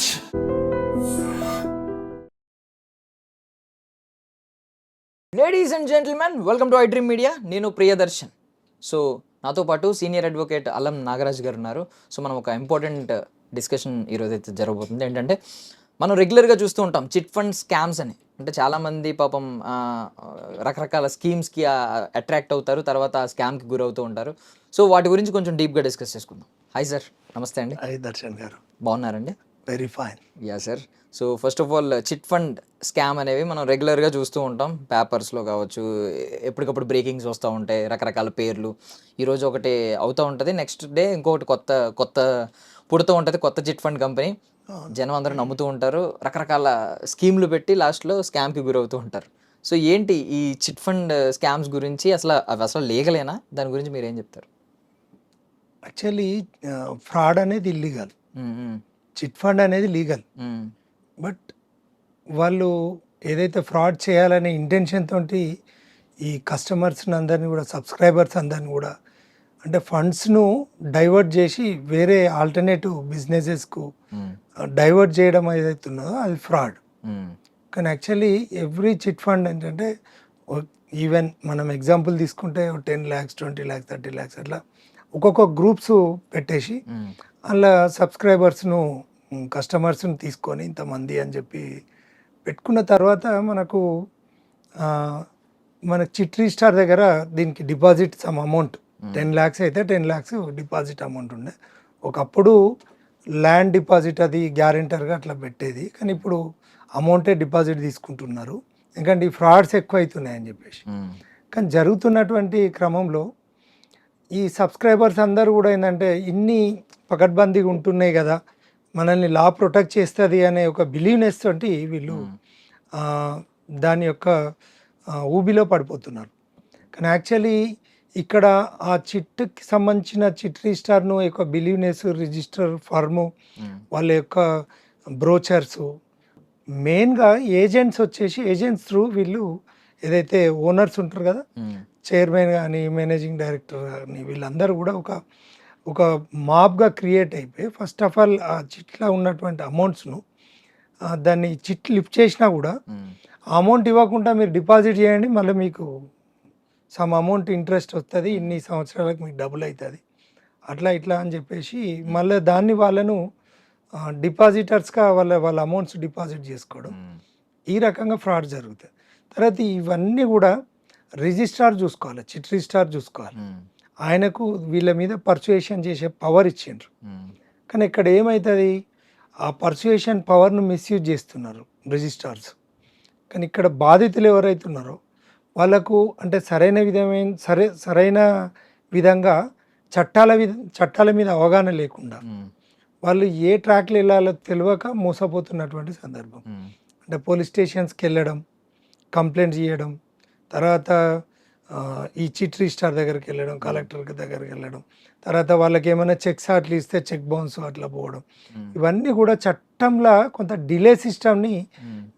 Raj ladies and gentlemen welcome to iDream media నేను Priyadarshan. So నాతో పాటు సీనియర్ అడ్వకేట్ అల్లం నాగరాజ్ గారు ఉన్నారు. సో మనం ఒక ఇంపార్టెంట్ డిస్కషన్ ఈరోజు అయితే జరగబోతుంది. ఏంటంటే మనం రెగ్యులర్గా చూస్తూ ఉంటాం చిట్ ఫండ్ స్కామ్స్ అని. అంటే చాలామంది పాపం రకరకాల స్కీమ్స్కి అట్రాక్ట్ అవుతారు. తర్వాత ఆ స్కామ్కి గురవుతూ ఉంటారు. సో వాటి గురించి కొంచెం డీప్గా డిస్కస్ చేసుకుందాం. హాయ్ సార్ నమస్తే అండి. అయ్యి దర్శన్ గారు. బాగున్నారండి? Very fine ya sir so first of all chit fund scam అనేవి మనం రెగ్యులర్గా చూస్తూ ఉంటాం. పేపర్స్లో కావచ్చు ఎప్పటికప్పుడు బ్రేకింగ్స్ వస్తూ ఉంటాయి రకరకాల పేర్లు. ఈరోజు ఒకటి అవుతూ ఉంటుంది నెక్స్ట్ డే ఇంకొకటి కొత్త కొత్త పుడుతూ ఉంటుంది కొత్త చిట్ ఫండ్ కంపెనీ జనం అందరూ నమ్ముతూ ఉంటారు. రకరకాల స్కీమ్లు పెట్టి లాస్ట్లో స్కామ్కి గురవుతూ ఉంటారు. సో ఏంటి ఈ చిట్ ఫండ్ స్కామ్స్ గురించి? అసలు అవి అసలు లీగలేనా దాని గురించి మీరు ఏం చెప్తారు యాక్చువల్లీ ఫ్రాడ్ అనేది ఇల్లీగల్ చిట్ ఫండ్ అనేది లీగల్. బట్ వాళ్ళు ఏదైతే ఫ్రాడ్ చేయాలనే ఇంటెన్షన్ తోటి ఈ కస్టమర్స్ అందరినీ కూడా సబ్స్క్రైబర్స్ అందరిని కూడా అంటే ఫండ్స్ను డైవర్ట్ చేసి వేరే ఆల్టర్నేటివ్ బిజినెసెస్కు డైవర్ట్ చేయడం ఏదైతే ఉన్నదో అది ఫ్రాడ్. కానీ యాక్చువల్లీ ఎవ్రీ చిట్ ఫండ్ ఏంటంటే ఈవెన్ మనం ఎగ్జాంపుల్ తీసుకుంటే ten lakhs twenty lakhs thirty lakhs అట్లా ఒక్కొక్క గ్రూప్స్ పెట్టేసి అలా సబ్స్క్రైబర్స్ను కస్టమర్స్ని తీసుకొని ఇంతమంది అని చెప్పి పెట్టుకున్న తర్వాత మనకు మన చిట్ రిజిస్టార్ దగ్గర దీనికి deposit some amount ten lakhs అయితే టెన్ ల్యాక్స్ డిపాజిట్ అమౌంట్ ఉండే. ఒకప్పుడు ల్యాండ్ డిపాజిట్ అది గ్యారెంటర్గా అట్లా పెట్టేది. కానీ ఇప్పుడు అమౌంటే డిపాజిట్ తీసుకుంటున్నారు. ఎందుకంటే ఈ ఫ్రాడ్స్ ఎక్కువ అవుతున్నాయని చెప్పేసి కానీ జరుగుతున్నటువంటి క్రమంలో ఈ సబ్స్క్రైబర్స్ అందరూ కూడా ఏంటంటే ఇన్ని పకడ్బందీగా ఉంటున్నాయి కదా మనల్ని లా ప్రొటెక్ట్ చేస్తుంది అనే ఒక బిలీవ్నెస్ తోటి వీళ్ళు దాని యొక్క ఊబిలో పడిపోతున్నారు కానీ యాక్చువల్లీ ఇక్కడ ఆ చిట్కి సంబంధించిన చిట్ రిజిస్టార్ను యొక్క బిలీవ్నెస్ రిజిస్టర్ ఫర్ము. వాళ్ళ యొక్క బ్రోచర్స్ మెయిన్గా ఏజెంట్స్ వచ్చేసి ఏజెంట్స్ త్రూ వీళ్ళు ఏదైతే ఓనర్స్ ఉంటారు కదా. చైర్మన్ కానీ మేనేజింగ్ డైరెక్టర్ కానీ వీళ్ళందరూ కూడా ఒక ఒక మాబ్గా క్రియేట్ అయిపోయి ఫస్ట్ ఆఫ్ ఆల్ ఆ చిట్లో ఉన్నటువంటి అమౌంట్స్ను దాన్ని చిట్ లిఫ్ట్ చేసినా కూడా అమౌంట్ ఇవ్వకుండా మీరు డిపాజిట్ చేయండి మళ్ళీ మీకు సమ్ అమౌంట్ ఇంట్రెస్ట్ వస్తుంది ఇన్ని సంవత్సరాలకు మీకు డబుల్ అవుతుంది అట్లా ఇట్లా అని చెప్పేసి మళ్ళీ దాన్ని వాళ్ళను డిపాజిటర్స్గా వాళ్ళ వాళ్ళ అమౌంట్స్ డిపాజిట్ చేసుకోవడం. ఈ రకంగా ఫ్రాడ్ జరుగుతుంది. తర్వాత ఇవన్నీ కూడా రిజిస్ట్రార్ చూసుకోవాలి చిట్ రిజిస్ట్రార్ చూసుకోవాలి. ఆయనకు వీళ్ళ మీద పర్చుయేషన్ చేసే పవర్ ఇచ్చిండ్రు. కానీ ఇక్కడ ఏమవుతుంది ఆ పర్సుయేషన్ పవర్ను మిస్యూజ్ చేస్తున్నారు రిజిస్ట్రార్స్ కానీ ఇక్కడ బాధితులు ఎవరైతే ఉన్నారో వాళ్ళకు అంటే సరైన విధమైన సరే సరైన విధంగా చట్టాల విధ చట్టాల మీద అవగాహన లేకుండా. వాళ్ళు ఏ ట్రాక్లు వెళ్ళాలో తెలియక మోసపోతున్నటువంటి సందర్భం. అంటే పోలీస్ స్టేషన్స్కి వెళ్ళడం కంప్లైంట్ చేయడం తర్వాత ఈ చిట్ రిజిస్టార్ దగ్గరికి వెళ్ళడం కలెక్టర్ దగ్గరికి వెళ్ళడం తర్వాత వాళ్ళకి ఏమైనా చెక్స్ అట్లా ఇస్తే చెక్ బౌన్స్ అట్లా పోవడం. ఇవన్నీ కూడా చట్టంలో కొంత డిలే సిస్టమ్ని.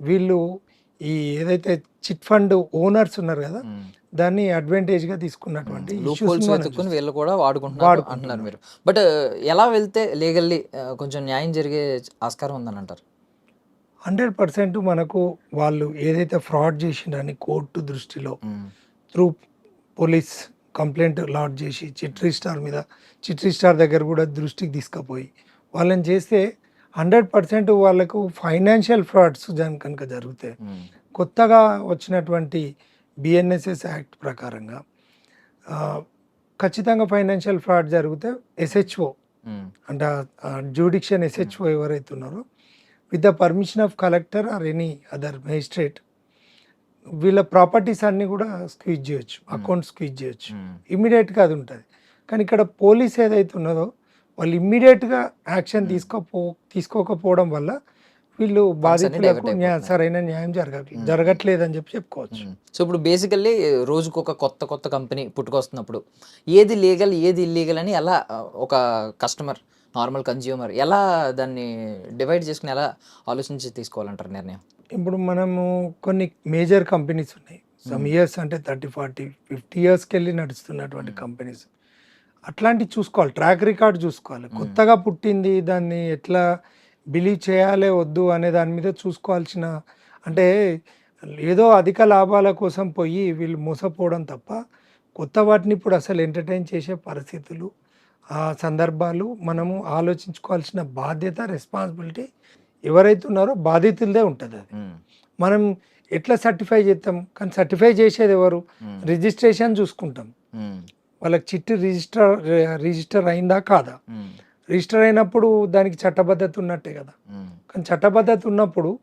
వీళ్ళు ఈ ఏదైతే చిట్ ఫండ్ ఓనర్స్ ఉన్నారు కదా. దాన్ని తీసుకున్నటువంటి ని మనం వెతుక్కుని వీళ్ళు కూడా వాడుకుంటున్నారు. అంటున్నారు మీరు బట్ ఎలా వెళ్తే లీగల్లీ కొంచెం న్యాయం జరిగే ఆస్కారం ఉందని అంటారు హండ్రెడ్ పర్సెంట్ మనకు వాళ్ళు ఏదైతే ఫ్రాడ్ చేసిండని కోర్టు దృష్టిలో. త్రూ పోలీస్ కంప్లైంట్ లాడ్ చేసి చిట్ రిజిస్టార్ మీద చిట్ రిజిస్టార్ దగ్గర కూడా దృష్టికి తీసుకుపోయి వాళ్ళని చేస్తే హండ్రెడ్ పర్సెంట్ వాళ్ళకు ఫైనాన్షియల్ ఫ్రాడ్స్ కనుక జరుగుతాయి. కొత్తగా వచ్చినటువంటి బిఎన్ఎస్ఎస్ యాక్ట్ ప్రకారంగా ఖచ్చితంగా ఫైనాన్షియల్ ఫ్రాడ్ జరిగితే ఎస్హెచ్ఓ. అంటే జ్యూడిక్షన్ ఎస్హెచ్ఓ ఎవరైతే ఉన్నారో with the permission of collector or any other magistrate వీళ్ళ ప్రాపర్టీస్ అన్నీ కూడా స్క్వీజ్ చేయొచ్చు అకౌంట్ స్క్వీజ్ చేయొచ్చు మ్మ్. ఇమ్మీడియట్గా అది ఉంటుంది కానీ ఇక్కడ పోలీస్ ఏదైతే ఉన్నదో వాళ్ళు ఇమ్మీడియట్గా యాక్షన్ తీసుకోపో తీసుకోకపోవడం వల్ల వీళ్ళు బాధితులకు. సరైన న్యాయం జరగ జరగట్లేదని చెప్పి చెప్పుకోవచ్చు. సో ఇప్పుడు బేసికల్లీ రోజుకు ఒక కొత్త కొత్త కంపెనీ పుట్టుకొస్తున్నప్పుడు ఏది లీగల్ ఏది ఇల్లీగల్ అని ఎలా ఒక కస్టమర్ నార్మల్ కన్జ్యూమర్ ఎలా దాన్ని డివైడ్ చేసుకుని ఎలా ఆలోచించి తీసుకోవాలంటారు నిర్ణయం? ఇప్పుడు మనము కొన్ని మేజర్ కంపెనీస్ ఉన్నాయి. సమ్ ఇయర్స్ అంటే థర్టీ ఫార్టీ ఫిఫ్టీ ఇయర్స్కి వెళ్ళి నడుస్తున్నటువంటి కంపెనీస్ అట్లాంటివి చూసుకోవాలి. ట్రాక్ రికార్డ్ చూసుకోవాలి. కొత్తగా పుట్టింది దాన్ని ఎట్లా బిలీవ్ చేయాలే వద్దు అనే దాని మీద చూసుకోవాల్సిన అంటే ఏదో అధిక లాభాల కోసం పోయి వీళ్ళు మోసపోవడం తప్ప కొత్త వాటిని ఇప్పుడు అసలు ఎంటర్టైన్ చేసే పరిస్థితులు ఆ సందర్భాలు మనము ఆలోచించుకోవాల్సిన బాధ్యత రెస్పాన్సిబిలిటీ ఎవరైతే ఉన్నారో బాధితులదే ఉంటుంది అది. మనం ఎట్లా సర్టిఫై చేస్తాం? కానీ సర్టిఫై చేసేది ఎవరు? రిజిస్ట్రేషన్ చూసుకుంటాం. వాళ్ళకి చిట్టి రిజిస్టర్ రిజిస్టర్ అయిందా కాదా? రిజిస్టర్ అయినప్పుడు దానికి చట్టబద్ధత ఉన్నట్టే కదా. కానీ చట్టబద్ధత ఉన్నప్పుడు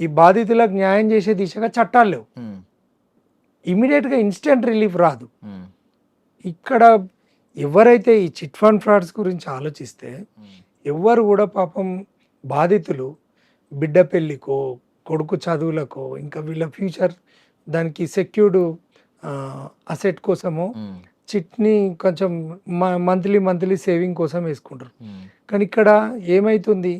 ఈ బాధితులకు న్యాయం చేసే దిశగా చట్టాలు లేవు. ఇమీడియట్గా ఇన్స్టెంట్ రిలీఫ్ రాదు. ఇక్కడ ఎవరైతే ఈ చిట్ ఫండ్ ఫ్రాడ్స్ గురించి ఆలోచిస్తే ఎవ్వరు కూడా పాపం బాధితులు బిడ్డ పెళ్ళికో కొడుకు చదువులకో ఇంకా వీళ్ళ ఫ్యూచర్ దానికి సెక్యూర్డ్ అసెట్ కోసమో చిట్ని కొంచెం మంత్లీ మంత్లీ సేవింగ్ కోసం వేసుకుంటారు. కానీ ఇక్కడ ఏమైతుంది?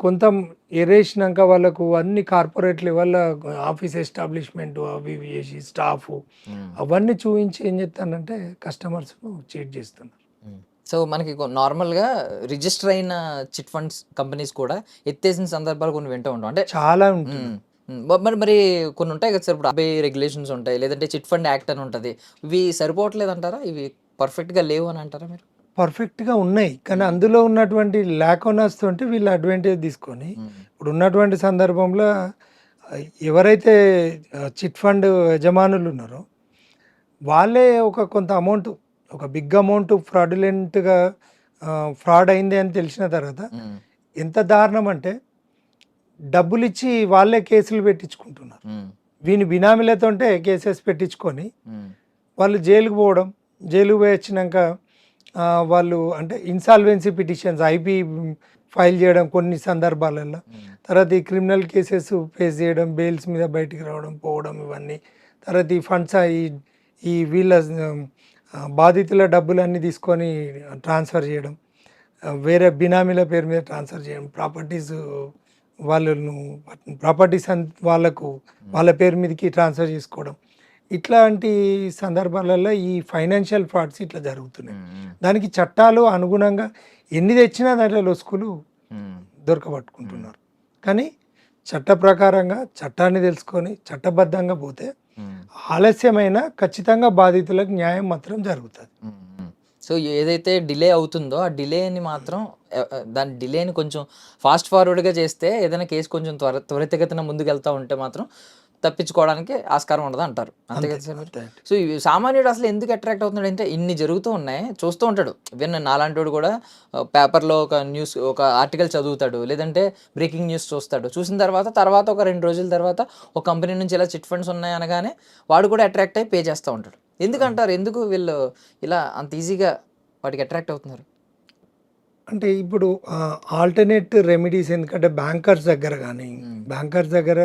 కొంత ఎరేసినాక వాళ్ళకు అన్ని కార్పొరేట్ లెవెల్ ఆఫీస్ ఎస్టాబ్లిష్మెంట్ అవి ఇవి చేసి స్టాఫ్ ఉమ్. అవన్నీ చూపించి ఏం చేస్తానంటే కస్టమర్స్ను చీట్ చేస్తున్నారు. సో మనకి కొ- నార్మల్గా రిజిస్టర్ అయిన చిట్ ఫండ్స్ కంపెనీస్ కూడా ఎత్తేసిన సందర్భాలు కొన్ని వింటూ ఉంటాం. అంటే చాలా ఉంటుంది. మ- మరి మరి కొన్ని ఉంటాయి కదా సార్. ఇప్పుడు అబ్బాయి రెగ్యులేషన్స్ ఉంటాయి లేదంటే చిట్ ఫండ్ యాక్ట్ అని ఉంటుంది. ఇవి సరిపోవట్లేదు అంటారా ఇవి పర్ఫెక్ట్గా లేవు అని అంటారా మీరు? పర్ఫెక్ట్గా ఉన్నాయి. కానీ అందులో ఉన్నటువంటి ల్యాక్ ఓనర్స్ తోటి వీళ్ళు అడ్వాంటేజ్ తీసుకొని ఇప్పుడు ఉన్నటువంటి సందర్భంలో ఎవరైతే చిట్ ఫండ్ యజమానులు ఉన్నారో వాళ్ళే ఒక కొంత అమౌంట్ ఒక బిగ్ అమౌంట్ ఫ్రాడులెంట్గా ఫ్రాడ్ అయింది అని తెలిసిన తర్వాత ఎంత దారుణం అంటే డబ్బులు ఇచ్చి వాళ్ళే కేసులు పెట్టించుకుంటున్నారు. వీని బినామీలతోటే కేసెస్ పెట్టించుకొని వాళ్ళు జైలుకు పోవడం జైలుకు పోయి వచ్చినాక వాళ్ళు అంటే ఇన్సాల్వెన్సీ పిటిషన్స్ ఐపీ ఫైల్ చేయడం కొన్ని సందర్భాలలో తర్వాత ఈ క్రిమినల్ కేసెస్ ఫేస్ చేయడం బెయిల్స్ మీద బయటికి రావడం పోవడం ఇవన్నీ. తర్వాత ఈ ఫండ్స్ ఈ ఈ వీళ్ళ బాధితుల డబ్బులన్నీ తీసుకొని ట్రాన్స్ఫర్ చేయడం. వేరే బినామీల పేరు మీద ట్రాన్స్ఫర్ చేయడం. ప్రాపర్టీస్ వాళ్ళను ప్రాపర్టీస్ వాళ్ళకు వాళ్ళ పేరు మీదకి ట్రాన్స్ఫర్ చేసుకోవడం. ఇట్లాంటి సందర్భాలలో ఈ ఫైనాన్షియల్ ఫ్రాడ్స్ ఇట్లా జరుగుతున్నాయి. దానికి చట్టాలు అనుగుణంగా ఎన్ని తెచ్చినా దాంట్లో లొసుకులు దొరకబట్టుకుంటున్నారు. కానీ చట్ట ప్రకారంగా చట్టాన్ని తెలుసుకొని చట్టబద్ధంగా పోతే. ఆలస్యమైన ఖచ్చితంగా బాధితులకు న్యాయం మాత్రం జరుగుతుంది. సో ఏదైతే డిలే అవుతుందో ఆ డిలేని మాత్రం దాని డిలేని కొంచెం ఫాస్ట్ ఫార్వర్డ్గా చేస్తే ఏదైనా కేసు కొంచెం త్వర త్వరితగతిన ముందుకెళ్తా ఉంటే మాత్రం తప్పించుకోవడానికి ఆస్కారం ఉండదు అంటారు. అంతే కదా సార్ మీరు? సో ఈ సామాన్యుడు అసలు ఎందుకు అట్రాక్ట్ అవుతున్నాడు అంటే ఇన్ని జరుగుతూ ఉన్నాయి చూస్తూ ఉంటాడు. ఈవెన్ నాలాంటి కూడా పేపర్లో ఒక న్యూస్ ఒక ఆర్టికల్ చదువుతాడు లేదంటే బ్రేకింగ్ న్యూస్ చూస్తాడు. చూసిన తర్వాత తర్వాత ఒక రెండు రోజుల తర్వాత ఒక కంపెనీ నుంచి ఇలా చిట్ ఫండ్స్ ఉన్నాయి అనగానే వాడు కూడా అట్రాక్ట్ అయ్యి పే చేస్తూ ఉంటాడు. ఎందుకంటారు ఎందుకు వీళ్ళు ఇలా అంత ఈజీగా వాటికి అట్రాక్ట్ అవుతున్నారు? అంటే ఇప్పుడు ఆల్టర్నేట్ రెమెడీస్ ఎందుకంటే బ్యాంకర్స్ దగ్గర కానీ బ్యాంకర్స్ దగ్గర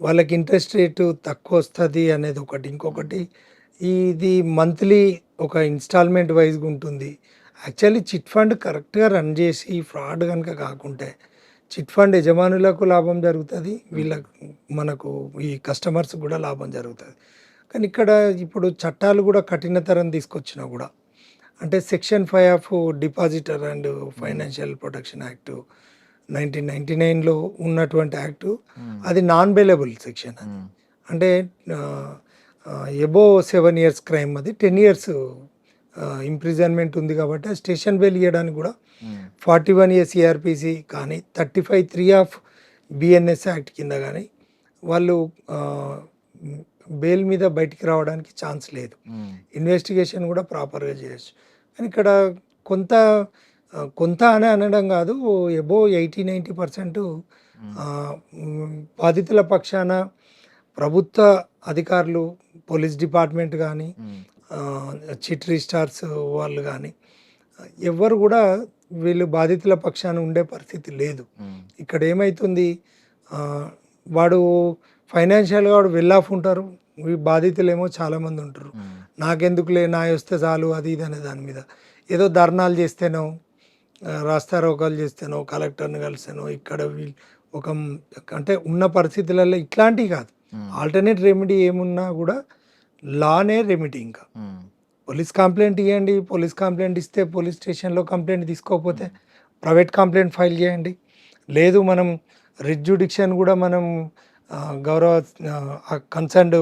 వాళ్ళకి ఇంట్రెస్ట్ రేటు తక్కువ వస్తుంది అనేది ఒకటి. ఇంకొకటి ఇది మంత్లీ ఒక ఇన్స్టాల్మెంట్ వైజ్గా ఉంటుంది. యాక్చువల్లీ చిట్ ఫండ్ కరెక్ట్గా రన్ చేసి ఫ్రాడ్ కనుక కాకుంటే చిట్ ఫండ్ యజమానులకు లాభం జరుగుతుంది వీళ్ళకు మనకు ఈ కస్టమర్స్ కూడా లాభం జరుగుతుంది. కానీ ఇక్కడ ఇప్పుడు చట్టాలు కూడా కఠినతరం తీసుకొచ్చినా కూడా అంటే section five of depositor and financial protection act nineteen ninety నైన్లో ఉన్నటువంటి యాక్ట్ అది నాన్ బెయిలబుల్ సెక్షన్ అది అంటే ఎబో సెవెన్ ఇయర్స్ క్రైమ్ అది. టెన్ ఇయర్స్ ఇంప్రిజన్మెంట్ ఉంది కాబట్టి స్టేషన్ బెయిల్ ఇవ్వడానికి కూడా ఫార్టీ వన్ ఇయర్స్ సిఆర్పిసి కానీ thirty five three of BNS act కింద కానీ వాళ్ళు బెయిల్ మీద బయటికి రావడానికి ఛాన్స్ లేదు. ఇన్వెస్టిగేషన్ కూడా ప్రాపర్గా చేయొచ్చు. కానీ ఇక్కడ కొంత కొంత అని అనడం కాదు ఎబో ఎయిటీ నైంటీ పర్సెంట్ బాధితుల పక్షాన ప్రభుత్వ అధికారులు పోలీస్ డిపార్ట్మెంట్ కానీ చిట్ రిజిస్టార్స్ వాళ్ళు కానీ ఎవ్వరు కూడా వీళ్ళు బాధితుల పక్షాన ఉండే పరిస్థితి లేదు. ఇక్కడ ఏమవుతుంది వాడు ఫైనాన్షియల్గా వాడు వెల్ ఆఫ్ ఉంటారు. ఈ బాధితులేమో చాలామంది ఉంటారు. నాకెందుకులే నా వస్తే చాలు అది ఇది అనే దాని మీద. ఏదో ధర్నాలు చేస్తేనో రాస్తారోకాలు చేస్తేనో కలెక్టర్ని కలిస్తేనో ఇక్కడ ఒక అంటే ఉన్న పరిస్థితులలో ఇట్లాంటివి కాదు. ఆల్టర్నేట్ రెమెడీ ఏమున్నా కూడా లానే రెమెడీ ఇంకా. పోలీస్ కంప్లైంట్ ఇవ్వండి పోలీస్ కంప్లైంట్ ఇస్తే పోలీస్ స్టేషన్లో కంప్లైంట్ తీసుకోకపోతే ప్రైవేట్ కంప్లైంట్ ఫైల్ చేయండి. లేదు మనం రిట్ జుడిక్షన్ కూడా మనం గౌరవ concerned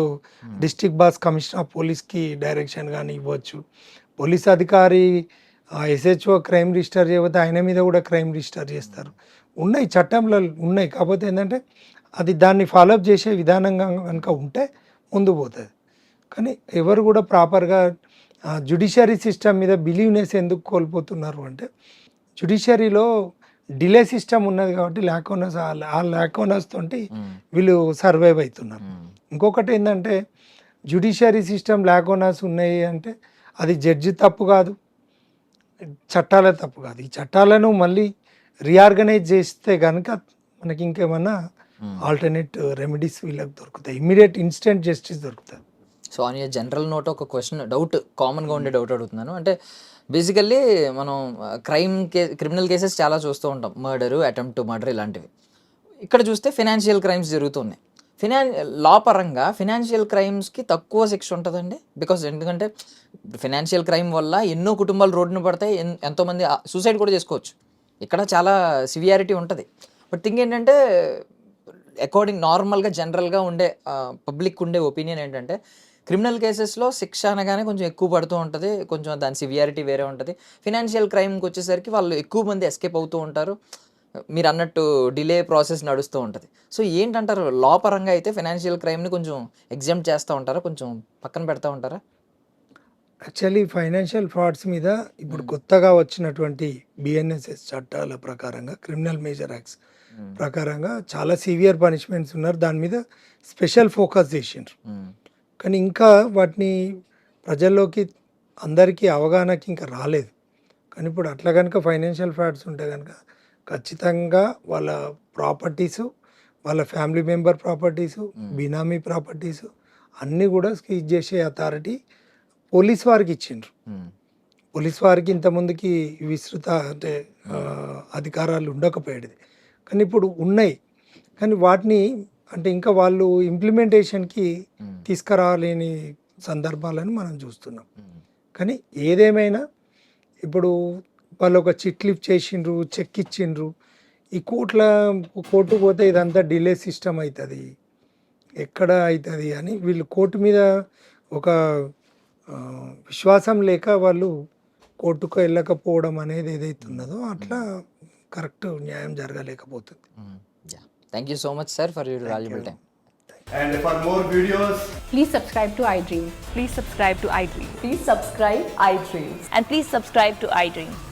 district boss commissioner of పోలీస్కి డైరెక్షన్ కానీ ఇవ్వచ్చు. పోలీస్ అధికారి ఎస్హెచ్ఓ క్రైమ్ రిజిస్టర్ చేయకపోతే ఆయన మీద కూడా క్రైమ్ రిజిస్టర్ చేస్తారు. ఉన్నాయి చట్టంలో ఉన్నాయి. కాకపోతే ఏంటంటే అది దాన్ని ఫాలోఅప్ చేసే విధానంగా కనుక ఉంటే ముందు పోతుంది. కానీ ఎవరు కూడా ప్రాపర్గా జుడిషియరీ సిస్టమ్ మీద బిలీవ్నెస్ ఎందుకు కోల్పోతున్నారు అంటే జుడిషియరీలో డిలే సిస్టమ్ ఉన్నది కాబట్టి ల్యాక్ ఓనర్స్ ఆ ల్యాక్ ఓనర్స్ తోటి వీళ్ళు సర్వైవ్ అవుతున్నారు. ఇంకొకటి ఏంటంటే జుడిషియరీ సిస్టమ్ ల్యాక్ ఓనర్స్ ఉన్నాయి అంటే అది జడ్జి తప్పు కాదు. చట్టాల తప్పు కాదు. ఈ చట్టాలను మళ్ళీ రీఆర్గనైజ్ చేస్తే కనుక మనకి ఇంకేమన్నా ఆల్టర్నేట్ రెమెడీస్ వీళ్ళకి దొరుకుతాయి. ఇమీడియట్ ఇన్స్టెంట్ జస్టిస్ దొరుకుతుంది. సో అని జనరల్ నోట్ ఒక క్వశ్చన్ డౌట్ కామన్గా ఉండే డౌట్ అడుగుతున్నాను. అంటే బేసికల్లీ మనం క్రైమ్ కే క్రిమినల్ కేసెస్ చాలా చూస్తూ ఉంటాం. మర్డరు అటెంప్ట్ టు మర్డర్ ఇలాంటివి. ఇక్కడ చూస్తే ఫినాన్షియల్ క్రైమ్స్ జరుగుతున్నాయి. ఫినాన్ లా పరంగా ఫినాన్షియల్ క్రైమ్స్కి తక్కువ శిక్ష ఉంటుందండి. బికాస్ ఎందుకంటే ఫినాన్షియల్ క్రైమ్ వల్ల ఎన్నో కుటుంబాలు రోడ్డున పడతాయి ఎన్- ఎంతోమంది సూసైడ్ కూడా చేసుకోవచ్చు. ఇక్కడ చాలా సివియారిటీ ఉంటుంది. బట్ థింగ్ ఏంటంటే అకార్డింగ్ నార్మల్గా జనరల్గా ఉండే పబ్లిక్ ఉండే ఒపీనియన్ ఏంటంటే క్రిమినల్ కేసెస్లో శిక్ష అనగానే కొంచెం ఎక్కువ పడుతూ ఉంటుంది కొంచెం దాని సివియారిటీ వేరే ఉంటుంది. ఫినాన్షియల్ క్రైమ్కి వచ్చేసరికి వాళ్ళు ఎక్కువ మంది ఎస్కేప్ అవుతూ ఉంటారు. మీరు అన్నట్టు డిలే ప్రాసెస్ నడుస్తూ ఉంటుంది. సో ఏంటంటారు? లా పరంగా అయితే ఫినాన్షియల్ క్రైమ్ని కొంచెం ఎగ్జామ్ చేస్తూ ఉంటారా? కొంచెం పక్కన పెడతా ఉంటారా? యాక్చువల్లీ ఫైనాన్షియల్ ఫ్రాడ్స్ మీద ఇప్పుడు కొత్తగా వచ్చినటువంటి బిఎన్ఎస్ఎస్ చట్టాల ప్రకారంగా క్రిమినల్ మేజర్ యాక్ట్స్ ప్రకారంగా చాలా సివియర్ పనిష్మెంట్స్ ఉన్నారు. దాని మీద స్పెషల్ ఫోకస్ చేసిండ్రు. కానీ ఇంకా వాటిని ప్రజల్లోకి అందరికీ అవగాహనకి ఇంకా రాలేదు. కానీ ఇప్పుడు అట్లా కనుక ఫైనాన్షియల్ ఫ్రాడ్స్ ఉంటే కనుక ఖచ్చితంగా వాళ్ళ ప్రాపర్టీసు వాళ్ళ family member properties benami properties అన్నీ కూడా స్క్వీజ్ చేసే అథారిటీ పోలీస్ వారికి ఇచ్చిండ్రు. పోలీస్ వారికి ఇంతకుముందుకి విస్తృత అంటే అధికారాలు ఉండకపోయేది కానీ ఇప్పుడు ఉన్నాయి కానీ వాటిని అంటే ఇంకా వాళ్ళు ఇంప్లిమెంటేషన్కి. తీసుకురాలేని సందర్భాలను మనం చూస్తున్నాం. కానీ ఏదేమైనా ఇప్పుడు వాళ్ళు ఒక చిట్ లిఫ్ట్ చేసిండ్రు చెక్ ఇచ్చిండ్రు ఈ కోట్ల కోర్టు పోతే ఇదంతా డిలే సిస్టమ్ అవుతుంది ఎక్కడ అవుతుంది అని వీళ్ళు కోర్టు మీద ఒక ఆ, విశ్వాసం లేక వాళ్ళు కోర్టుకు వెళ్ళకపోవడం అనేది ఏదైతే ఉన్నదో అట్లా కరెక్ట్ న్యాయం జరగలేకపోతుంది thank you so much sir for your valuable time And for more videos, Please subscribe to iDream. Please subscribe to iDream. Please subscribe iDreams. And please subscribe to iDream.